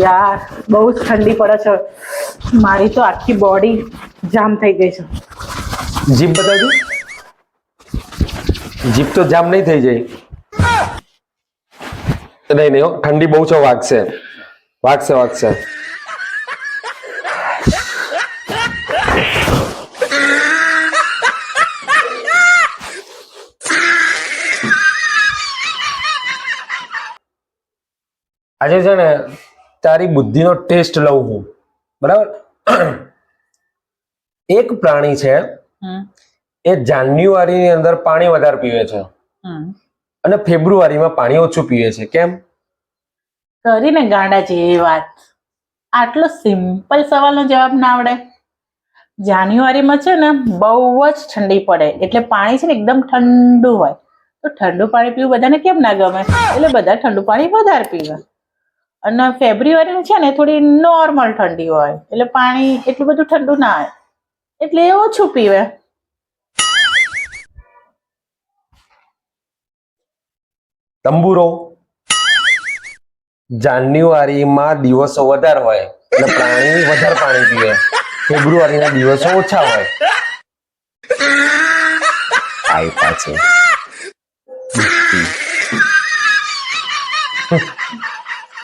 યાર, બહુ જ ઠંડી પડે છે. મારી તો આખી બોડી જામ થઈ ગઈ છે. જીપ બતાવજો જીપ તો જામ નહીં થઈ જાય. નહીં નહીં ઠંડી બહુ છે વાગશે વાગશે વાગશે આજે છે ને તારી બુદ્ધિનો ટેસ્ટ લઉં હું. બરાબર? એક પ્રાણી છે એ જાન્યુઆરીની અંદર પાણી વધારે પીવે છે. અને ફેબ્રુઆરીમાં પાણી ઓછું પીવે છે. કેમ? કરીને ગાંડા જેવી વાત. આટલો સિમ્પલ સવાલનો જવાબ ના આવડે. જાન્યુઆરીમાં છે ને બહુ જ ઠંડી પડે. એટલે પાણી છે ને એકદમ ઠંડુ હોય. તો ઠંડુ પાણી પીવું બધાને કેમ ના ગમે? એટલે બધા ઠંડુ પાણી વધારે પીવે. અને ફેબ્રુઆરીની છે ને, થોડી નોર્મલ ઠંડી હોય. એટલે પાણી એટલું બધું ઠંડુ ના હોય. એટલે એ ઓછું પીવે. તંબુરો. જાન્યુઆરીમાં દિવસો વધારે હોય. એટલે પ્રાણી વધારે પાણી પીવે. ફેબ્રુઆરીના દિવસો ઓછા હોય. આઈ છે